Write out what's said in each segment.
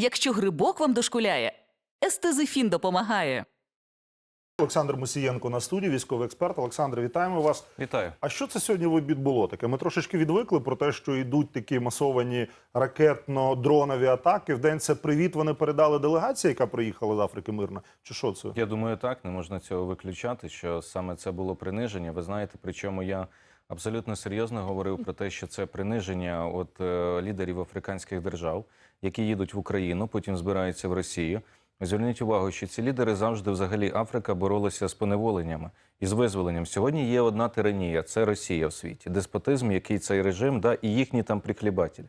Якщо грибок вам дошкуляє, естезифін допомагає. Олександр Мусієнко на студії, військовий експерт. Олександр, вітаємо вас. Вітаю. А що це сьогодні в обід було таке? Ми трошечки відвикли про те, що йдуть такі масовані ракетно-дронові атаки. В день це привіт. Вони передали делегації, яка приїхала з Африки мирно. Чи що це? Я думаю, так не можна цього виключати. Що саме це було приниження. Ви знаєте, причому я абсолютно серйозно говорив про те, що це приниження от е, лідерів африканських держав, які їдуть в Україну, потім збираються в Росію. Зверніть увагу, що ці лідери завжди, взагалі, Африка боролася з поневоленнями і з визволенням. Сьогодні є одна тиранія це Росія в світі, деспотизм, який цей режим, да, і їхні там приклібателі.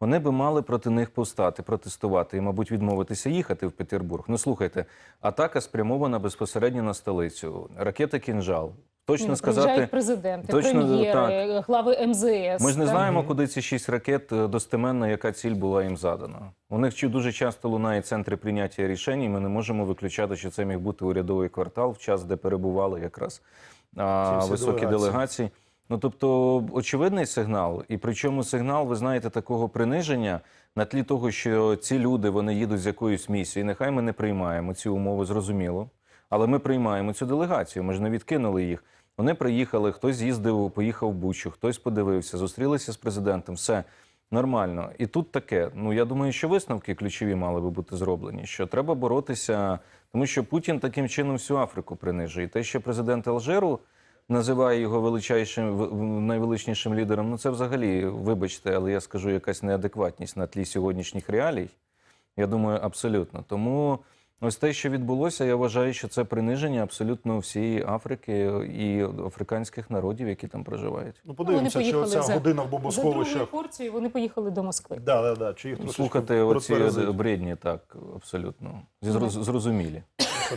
Вони би мали проти них повстати, протестувати і, мабуть, відмовитися їхати в Петербург. Ну слухайте, атака спрямована безпосередньо на столицю. Ракета кінжал. Точно Ну, сказати. Президенти, точно, прем'єри, глави МЗС. Ми ж не так? знаємо, куди ці шість ракет е, достеменно, яка ціль була їм задана. У них чи дуже часто лунає центри прийняття рішень. і Ми не можемо виключати, що це міг бути урядовий квартал в час, де перебували якраз а, високі делегації. делегації. Ну тобто, очевидний сигнал, і причому сигнал, ви знаєте, такого приниження на тлі того, що ці люди вони їдуть з якоюсь місією. Нехай ми не приймаємо ці умови, зрозуміло. Але ми приймаємо цю делегацію. Ми ж не відкинули їх. Вони приїхали, хтось з'їздив, поїхав в Бучу, хтось подивився, зустрілися з президентом. Все нормально. І тут таке. Ну я думаю, що висновки ключові мали би бути зроблені. Що треба боротися, тому що Путін таким чином всю Африку принижує. І те, що президент Алжиру називає його величайшим найвеличнішим лідером. Ну це взагалі, вибачте, але я скажу якась неадекватність на тлі сьогоднішніх реалій. Я думаю, абсолютно. Тому ось те, що відбулося, я вважаю, що це приниження абсолютно всієї Африки і африканських народів, які там проживають. Ну подивимося, чи оця за- година в За бомбосховищах. другою порцією вони поїхали до Москви. Да, да, да. Чи їх Слухати оці бредні, так абсолютно Зроз- зрозумілі.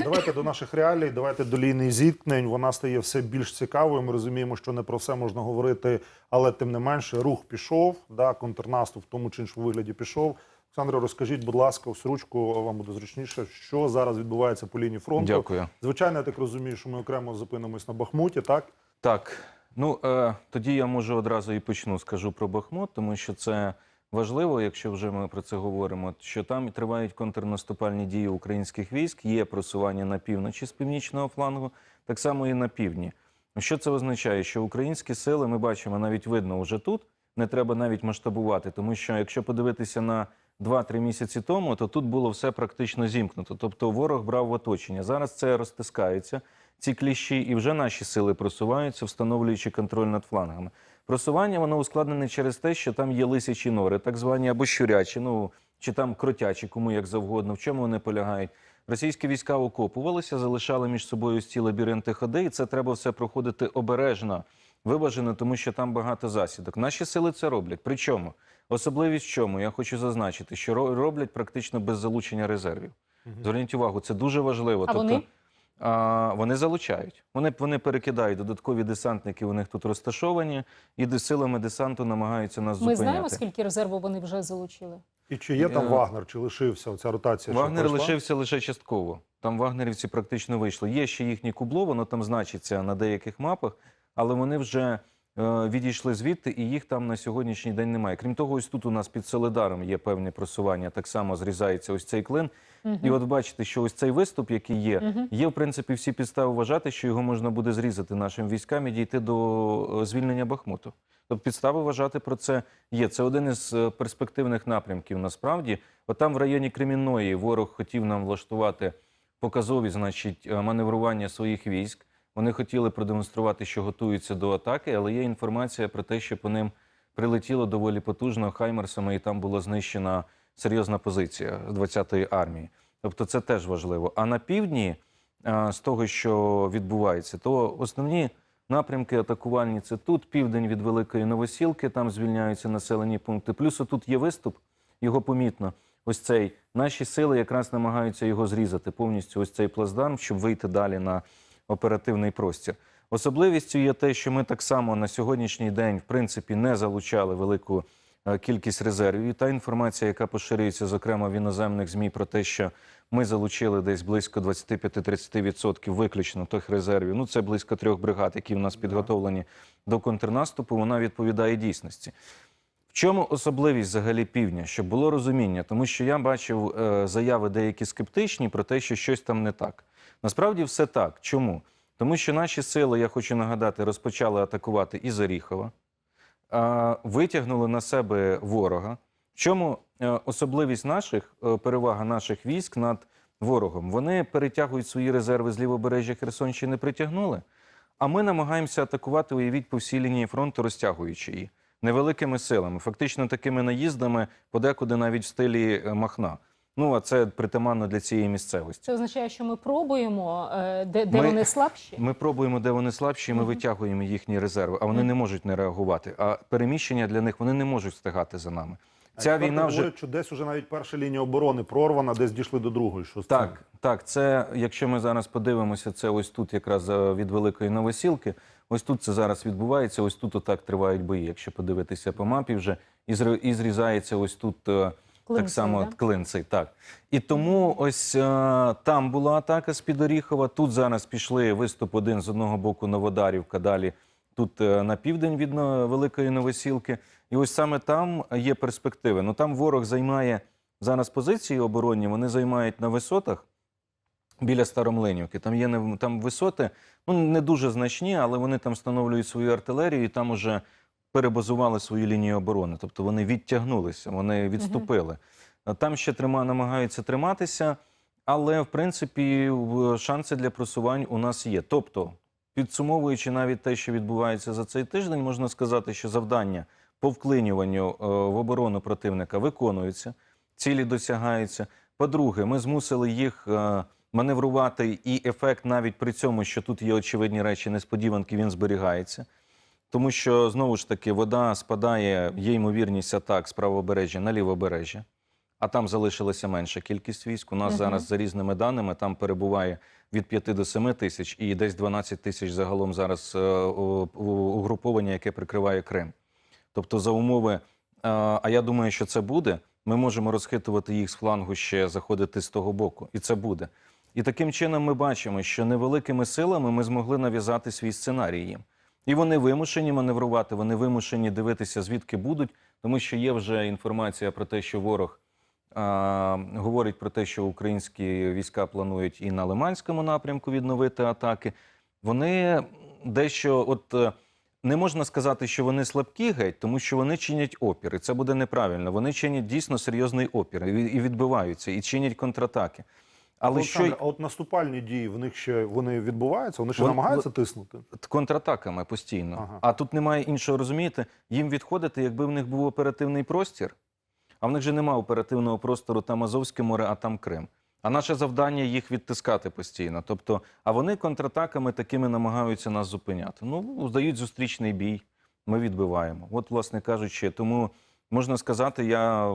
Давайте до наших реалій, давайте до лінії зіткнень. Вона стає все більш цікавою. Ми розуміємо, що не про все можна говорити, але тим не менше, рух пішов, да, контрнаступ в тому чи іншому вигляді пішов. Олександре, розкажіть, будь ласка, ось ручку вам буде зручніше, що зараз відбувається по лінії фронту. Дякую. Звичайно, я так розумію, що ми окремо зупинимось на Бахмуті, так? Так, ну е, тоді я можу одразу і почну скажу про Бахмут, тому що це важливо, якщо вже ми про це говоримо. Що там тривають контрнаступальні дії українських військ, є просування на півночі з північного флангу, так само і на півдні. Що це означає? Що українські сили ми бачимо навіть видно уже тут. Не треба навіть масштабувати, тому що якщо подивитися на 2-3 місяці тому, то тут було все практично зімкнуто. Тобто ворог брав в оточення. Зараз це розтискається, ці кліщі, і вже наші сили просуваються, встановлюючи контроль над флангами. Просування воно ускладнене через те, що там є лисячі нори, так звані або щурячі, ну чи там кротячі, кому як завгодно. В чому вони полягають? Російські війська окопувалися, залишали між собою ці лабіринти ходи, і це треба все проходити обережно, виважено, тому що там багато засідок. Наші сили це роблять. Причому особливість в чому я хочу зазначити, що ро- роблять практично без залучення резервів. Зверніть увагу, це дуже важливо. А вони? а, вони залучають. Вони, вони перекидають додаткові десантники, у них тут розташовані, і силами десанту намагаються нас Ми зупиняти. знаємо, скільки резерву вони вже залучили. І чи є там Е, Вагнер, чи лишився оця ротація? Вагнер лишився лише частково. Там вагнерівці практично вийшли. Є ще їхнє кубло, воно там значиться на деяких мапах, але вони вже відійшли звідти, і їх там на сьогоднішній день немає. Крім того, ось тут у нас під Солидаром є певне просування. Так само зрізається ось цей клин. І от бачите, що ось цей виступ, який є, є в принципі всі підстави вважати, що його можна буде зрізати нашим військам і дійти до е, звільнення Бахмуту. Тобто підстави вважати про це є. Це один із е, перспективних напрямків. Насправді, от там в районі Кремінної ворог хотів нам влаштувати показові, значить, е, маневрування своїх військ. Вони хотіли продемонструвати, що готуються до атаки, але є інформація про те, що по ним прилетіло доволі потужно хаймерсами, і там була знищена серйозна позиція 20-ї армії. Тобто, це теж важливо. А на півдні, е, з того, що відбувається, то основні напрямки атакувальні це тут, південь від Великої Новосілки, там звільняються населені пункти. Плюс тут є виступ, його помітно. Ось цей наші сили якраз намагаються його зрізати повністю. Ось цей плацдарм, щоб вийти далі на оперативний простір. Особливістю є те, що ми так само на сьогоднішній день, в принципі, не залучали велику е, кількість резервів. І та інформація, яка поширюється, зокрема в іноземних змі, про те, що ми залучили десь близько 25-30% виключно тих резервів. Ну це близько трьох бригад, які в нас підготовлені до контрнаступу. Вона відповідає дійсності. В чому особливість взагалі півдня, щоб було розуміння? Тому що я бачив е, заяви деякі скептичні про те, що щось там не так. Насправді все так. Чому? Тому що наші сили, я хочу нагадати, розпочали атакувати із Оріхова, витягнули на себе ворога. В чому е, особливість наших, е, перевага наших військ над ворогом? Вони перетягують свої резерви з лівобережжя Херсонщини, притягнули. А ми намагаємося атакувати, уявіть, по всій лінії фронту, розтягуючи її невеликими силами, фактично такими наїздами, подекуди навіть в стилі е, Махна. Ну а це притаманно для цієї місцевості. Це означає, що ми пробуємо, е, де, де Ми- вони слабші. Ми пробуємо, де вони слабші, і ми Мгм. витягуємо їхні резерви, а вони Мгм. не можуть не реагувати. А переміщення для них вони не можуть встигати за нами. Ця Експерти війна вже говорять, що десь уже навіть перша лінія оборони прорвана, десь дійшли до другої. Що? Так, так, це якщо ми зараз подивимося, це ось тут якраз е, від Великої Новосілки. Ось тут це зараз відбувається. Ось тут отак тривають бої. Якщо подивитися по мапі, вже і і зрізається ось тут е, так само да? клинцей. Так і тому ось е, там була атака з під Оріхова. Тут зараз пішли виступ один з одного боку Новодарівка, далі тут е, на південь від Великої Новосілки. І ось саме там є перспективи. Ну там ворог займає зараз позиції оборонні. Вони займають на висотах біля Старомлинівки. Там є там висоти, ну не дуже значні, але вони там встановлюють свою артилерію і там уже перебазували свою лінію оборони. Тобто вони відтягнулися, вони відступили. А Там ще трима, намагаються триматися, але в принципі шанси для просувань у нас є. Тобто, підсумовуючи навіть те, що відбувається за цей тиждень, можна сказати, що завдання по вклинюванню е, в оборону противника виконуються, цілі досягаються. По-друге, ми змусили їх е, маневрувати, і ефект навіть при цьому, що тут є очевидні речі, несподіванки, він зберігається. Тому що знову ж таки вода спадає, є ймовірність атак з правобережжя на лівобережжя, а там залишилася менша кількість військ. У нас Мгм. зараз за різними даними там перебуває від 5 до 7 тисяч і десь 12 тисяч загалом зараз е, угруповання, яке прикриває Крим. Тобто, за умови, е, а я думаю, що це буде. Ми можемо розхитувати їх з флангу ще заходити з того боку, і це буде. І таким чином ми бачимо, що невеликими силами ми змогли нав'язати свій сценарій їм. І вони вимушені маневрувати, вони вимушені дивитися, звідки будуть, тому що є вже інформація про те, що ворог а, говорить про те, що українські війська планують і на Лиманському напрямку відновити атаки. Вони дещо, от е, не можна сказати, що вони слабкі геть, тому що вони чинять опір, і це буде неправильно. Вони чинять дійсно серйозний опір і і відбиваються, і чинять контратаки. Але Олександр, що а от наступальні дії в них ще вони відбуваються? Вони ще Вон- намагаються тиснути? контратаками постійно. Ага. А тут немає іншого розумієте. Їм відходити, якби в них був оперативний простір. А в них же немає оперативного простору там Азовське море, а там Крим. А наше завдання їх відтискати постійно. Тобто, а вони контратаками такими намагаються нас зупиняти. Ну, здають зустрічний бій, ми відбиваємо. От, власне кажучи, тому можна сказати, я,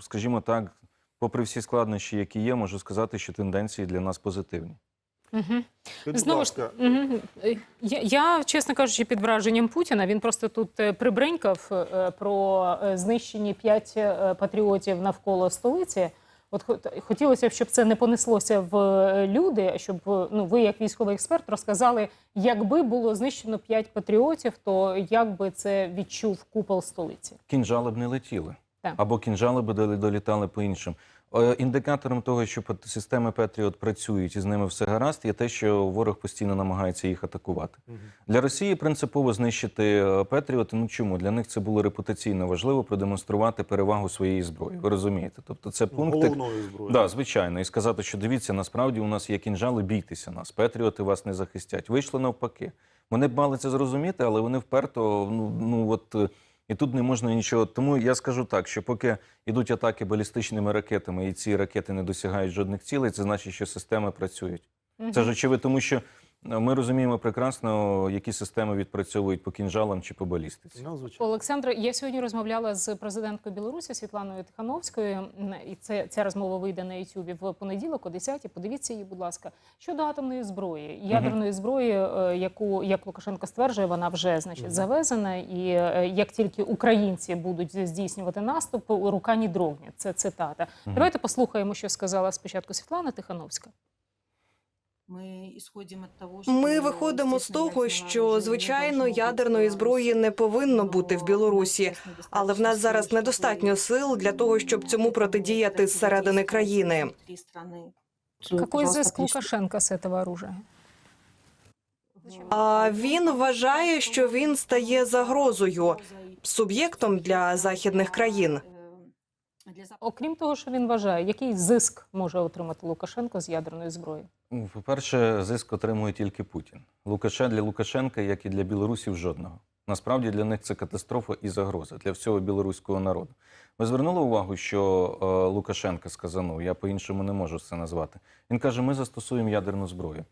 скажімо так, попри всі складнощі, які є, можу сказати, що тенденції для нас позитивні. Угу. Будь Знову ж ласка. Е, я, я, чесно кажучи, під враженням Путіна. Він просто тут е, прибринькав е, про е, знищені п'ять патріотів навколо столиці. От хотілося б, щоб це не понеслося в люди, а щоб ну ви, як військовий експерт, розказали, якби було знищено п'ять патріотів, то як би це відчув купол столиці? кінжали б не летіли. Так. Або кінжали б долітали по іншим. Е, Індикатором того, що системи Петріот працюють і з ними все гаразд, є те, що ворог постійно намагається їх атакувати. Мгм. Для Росії принципово знищити е, Петріоти. Ну чому? Для них це було репутаційно важливо продемонструвати перевагу своєї зброї. Ви розумієте? Тобто це пункти. головною зброєю. Да, звичайно, і сказати, що дивіться, насправді у нас є кінжали, бійтеся нас. Петріоти вас не захистять. Вийшло навпаки. Вони б мали це зрозуміти, але вони вперто, ну, ну от е, і тут не можна нічого. Тому я скажу так, що поки йдуть атаки балістичними ракетами, і ці ракети не досягають жодних цілей, це значить, що системи працюють. Це ж очевидно, тому що ми розуміємо прекрасно, які системи відпрацьовують по кінжалам чи по балістиці. Ну, звичайно. Олександр, я сьогодні розмовляла з президенткою Білорусі Світланою Тихановською. І це ця розмова вийде на Ютубі в понеділок о 10 Подивіться її, будь ласка, щодо атомної зброї, ядерної зброї, е, яку як Лукашенко стверджує, вона вже значить завезена. І е, як тільки українці будуть здійснювати наступ, рука не дрогне. Це цитата. Давайте послухаємо, що сказала спочатку Світлана Тихановська. Ми виходимо з того, що звичайно ядерної зброї не повинно бути в Білорусі, але в нас зараз недостатньо сил для того, щоб цьому протидіяти зсередини країни. Какой зиск Лукашенка з цього оружия? А він вважає, що він стає загрозою суб'єктом для західних країн. Окрім того, що він вважає, який зиск може отримати Лукашенко з ядерної зброї? Ну, По-перше, зиск отримує тільки Путін. Лукаше для Лукашенка, як і для білорусів, жодного. Насправді для них це катастрофа і загроза для всього білоруського народу. Ви звернули увагу, що е, Лукашенка сказанув, я по-іншому не можу це назвати. Він каже: ми застосуємо ядерну зброю.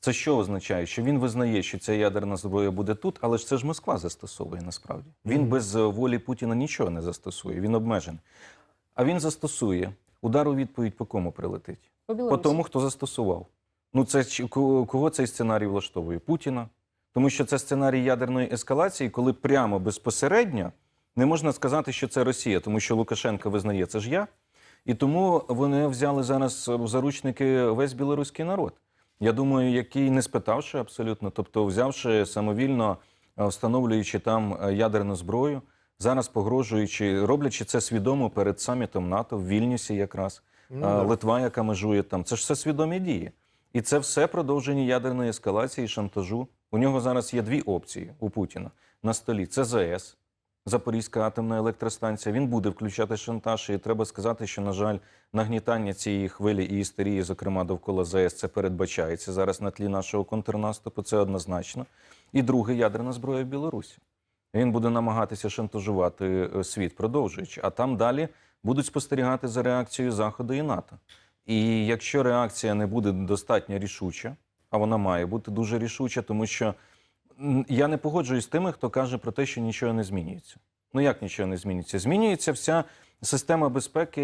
Це що означає? Що він визнає, що ця ядерна зброя буде тут, але ж це ж Москва застосовує насправді. Він без е, волі Путіна нічого не застосує, він обмежений. А він застосує. Удар у відповідь по кому прилетить? По По тому, хто застосував. Ну, це кого цей сценарій влаштовує? Путіна. Тому що це сценарій ядерної ескалації, коли прямо безпосередньо не можна сказати, що це Росія, тому що Лукашенко визнає, це ж я. І тому вони взяли зараз в заручники весь білоруський народ. Я думаю, який не спитавши абсолютно, тобто взявши самовільно, е, встановлюючи там е, ядерну зброю, зараз погрожуючи, роблячи це свідомо перед самітом НАТО в Вільнюсі, якраз Ну, а. Литва, яка межує там. Це ж все свідомі дії. І це все продовження ядерної ескалації, шантажу. У нього зараз є дві опції у Путіна на столі: це ЗАЕС, Запорізька атомна електростанція. Він буде включати шантаж. І треба сказати, що, на жаль, нагнітання цієї хвилі і істерії, зокрема довкола ЗАЕС, це передбачається зараз на тлі нашого контрнаступу. Це однозначно. І друге ядерна зброя в Білорусі. Він буде намагатися шантажувати е, світ, продовжуючи. А там далі будуть спостерігати за реакцією Заходу і НАТО. І якщо реакція не буде достатньо рішуча, а вона має бути дуже рішуча, тому що я не погоджуюсь з тими, хто каже про те, що нічого не змінюється. Ну як нічого не змінюється? Змінюється вся система безпеки,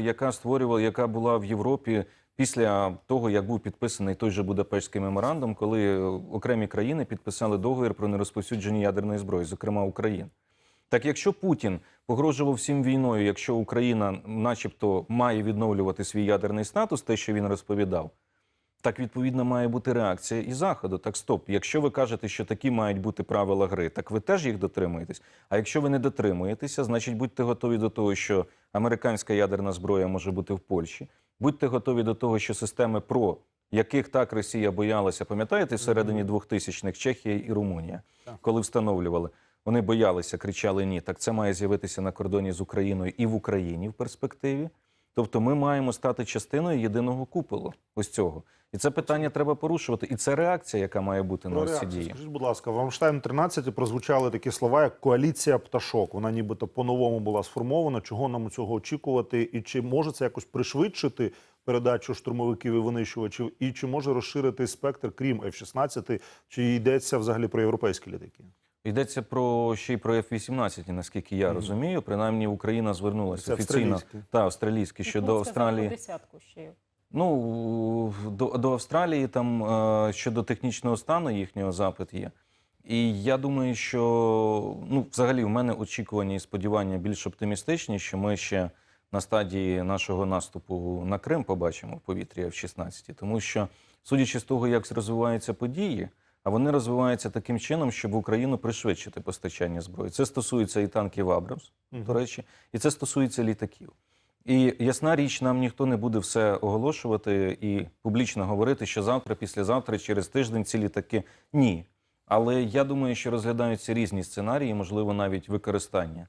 яка створювала, яка була в Європі після того, як був підписаний той же Будапештський меморандум, коли е, окремі країни підписали договір про нерозповсюдження ядерної зброї, зокрема Україна. Так якщо Путін погрожував всім війною, якщо Україна, начебто, має відновлювати свій ядерний статус, те, що він розповідав, так відповідно має бути реакція і заходу. Так, стоп. Якщо ви кажете, що такі мають бути правила гри, так ви теж їх дотримуєтесь. А якщо ви не дотримуєтеся, значить будьте готові до того, що американська ядерна зброя може бути в Польщі. Будьте готові до того, що системи ПРО, яких так Росія боялася, пам'ятаєте, всередині 2000-х Чехія і Румунія, коли встановлювали. Вони боялися, кричали ні. Так це має з'явитися на кордоні з Україною і в Україні в перспективі. Тобто ми маємо стати частиною єдиного куполу ось цього. І це питання треба порушувати. І це реакція, яка має бути на Про ось ці дії. Скажіть, будь ласка, в Рамштайн 13 прозвучали такі слова, як коаліція пташок. Вона нібито по-новому була сформована. Чого нам цього очікувати? І чи може це якось пришвидшити передачу штурмовиків і винищувачів? І чи може розширити спектр, крім F-16? Чи йдеться взагалі про європейські літаки? Йдеться про ще й про F-18, наскільки я розумію. Принаймні Україна звернулася Це офіційно австралійські. та австралійські Ну, щодо Австралії. десятку ще. Ну до, до Австралії там е, щодо технічного стану їхнього запит є. І я думаю, що ну, взагалі в мене очікування і сподівання більш оптимістичні, що ми ще на стадії нашого наступу на Крим побачимо в повітрі F-16. Тому що, судячи з того, як розвиваються події, а вони розвиваються таким чином, щоб Україну пришвидшити постачання зброї. Це стосується і танків Абрамс, до речі, і це стосується літаків. І ясна річ, нам ніхто не буде все оголошувати і публічно говорити, що завтра, післязавтра, через тиждень ці літаки ні. Але я думаю, що розглядаються різні сценарії, можливо, навіть використання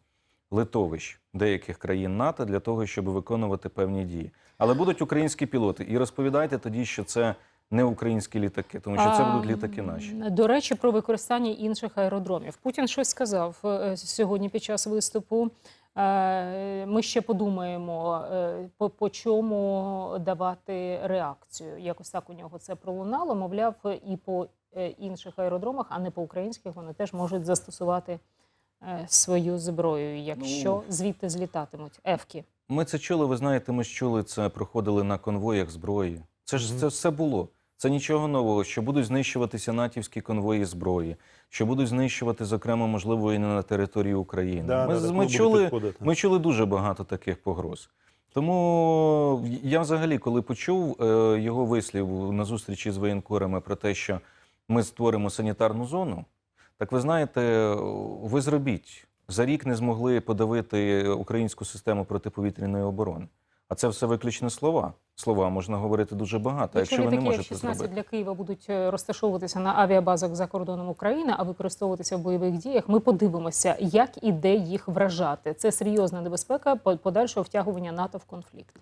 литовищ деяких країн НАТО для того, щоб виконувати певні дії. Але будуть українські пілоти. І розповідайте тоді, що це не українські літаки, тому що це будуть літаки наші. До речі, про використання інших аеродромів. Путін щось сказав е, сьогодні під час виступу. Е, Ми ще подумаємо, е, по, по чому давати реакцію. Якось так у нього це пролунало. Мовляв, і по інших аеродромах, а не по українських, вони теж можуть застосувати свою зброю, якщо Ну, звідти злітатимуть ефки. Ми це чули, ви знаєте, ми ж чули це, проходили на конвоях зброї. Це ж це все було. Це нічого нового, що будуть знищуватися натівські конвої зброї, що будуть знищувати, зокрема, можливо, і не на території України. Да, ми да, ми чули, ми чули дуже багато таких погроз. Тому Я взагалі, коли почув е, його вислів на зустрічі з воєнкорами про те, що ми створимо санітарну зону, так ви знаєте, ви зробіть. За рік не змогли подавити українську систему протиповітряної оборони. А це все виключно слова. Слова можна говорити дуже багато. Якщо, якщо ви не можете F-16 зробити. для Києва будуть е, розташовуватися на авіабазах за кордоном України, а використовуватися в бойових діях, ми подивимося, як і де їх вражати. Це серйозна небезпека по- подальшого втягування НАТО в конфлікт.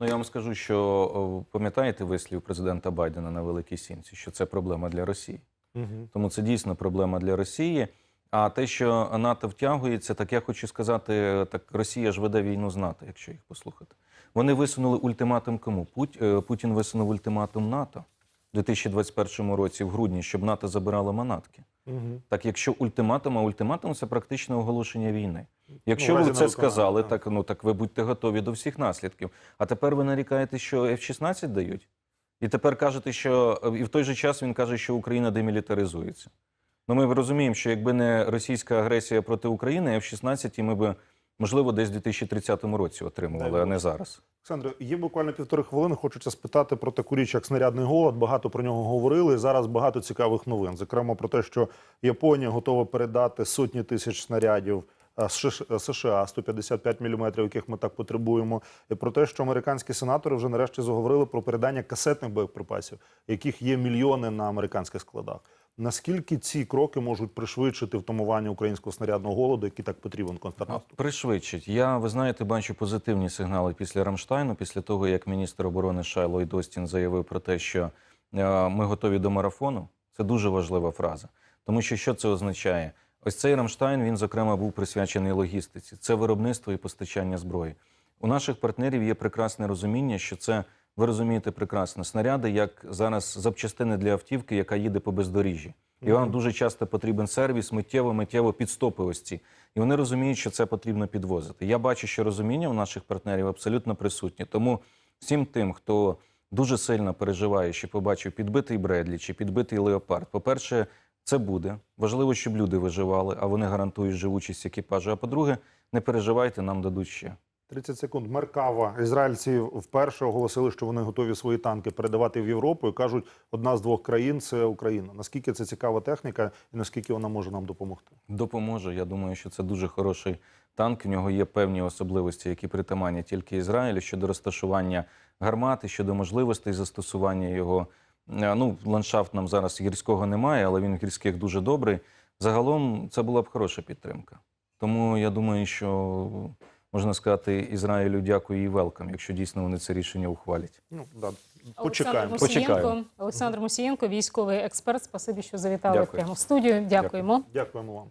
Ну, я вам скажу, що пам'ятаєте вислів президента Байдена на Великій Сімці, що це проблема для Росії. Угу. Тому це дійсно проблема для Росії. А те, що НАТО втягується, так я хочу сказати, так Росія ж веде війну з НАТО, якщо їх послухати. Вони висунули ультиматум кому? Е, Путін висунув ультиматум НАТО у 2021 році, в грудні, щоб НАТО забирало манатки. Угу. Так, якщо ультиматум, а ультиматум це практично оголошення війни. Ну, Якщо разі ви це сказали, так. так ну так ви будьте готові до всіх наслідків. А тепер ви нарікаєте, що F-16 дають, і тепер кажете, що і в той же час він каже, що Україна демілітаризується. Ну ми розуміємо, що якби не російська агресія проти України, F-16 ми б можливо десь у 2030 році отримували, Дай а не зараз. Олександр, є буквально півтори хвилини. Хочеться спитати про таку річ, як снарядний голод. Багато про нього говорили. Зараз багато цікавих новин. Зокрема, про те, що Японія готова передати сотні тисяч снарядів е, США- США 155 мм, яких ми так потребуємо. І про те, що американські сенатори вже нарешті заговорили про передання касетних боєприпасів, яких є мільйони на американських складах. Наскільки ці кроки можуть пришвидшити втамування українського снарядного голоду, який так потрібен контрнаступ? Пришвидшить. Я, ви знаєте, бачу позитивні сигнали після Рамштайну, після того, як міністр оборони США Ллойд Остін заявив про те, що е, ми готові до марафону. Це дуже важлива фраза. Тому що що це означає? Ось цей Рамштайн, він, зокрема, був присвячений логістиці. Це виробництво і постачання зброї. У наших партнерів є прекрасне розуміння, що це, ви розумієте прекрасно, снаряди, як зараз запчастини для автівки, яка їде по бездоріжжі. І вам дуже часто потрібен сервіс, миттєво, миттєво підстопи ось ці. І вони розуміють, що це потрібно підвозити. Я бачу, що розуміння у наших партнерів абсолютно присутнє. Тому всім тим, хто дуже сильно переживає, що побачив підбитий Бредлі чи підбитий Леопард, по-перше, це буде. Важливо, щоб люди виживали, а вони гарантують живучість екіпажу. А по-друге, не переживайте, нам дадуть ще. 30 секунд. Меркава. Ізраїльці вперше оголосили, що вони готові свої танки передавати в Європу і кажуть, одна з двох країн це Україна. Наскільки це цікава техніка і наскільки вона може нам допомогти? Допоможе. Я думаю, що це дуже хороший танк. В нього є певні особливості, які притаманні тільки Ізраїлю щодо розташування гармати, щодо можливостей застосування його. Е, Ну, ландшафт нам зараз гірського немає, але він в гірських дуже добрий. Загалом це була б хороша підтримка. Тому я думаю, що можна сказати Ізраїлю дякую і велкам, якщо дійсно вони це рішення ухвалять. Ну да Олександр почекаємо. Мусієнко, Почекаємо. Олександр Мусієнко, військовий експерт. Спасибі, що завітали Дякую. прямо в студію. Дякуємо. Дякуємо вам.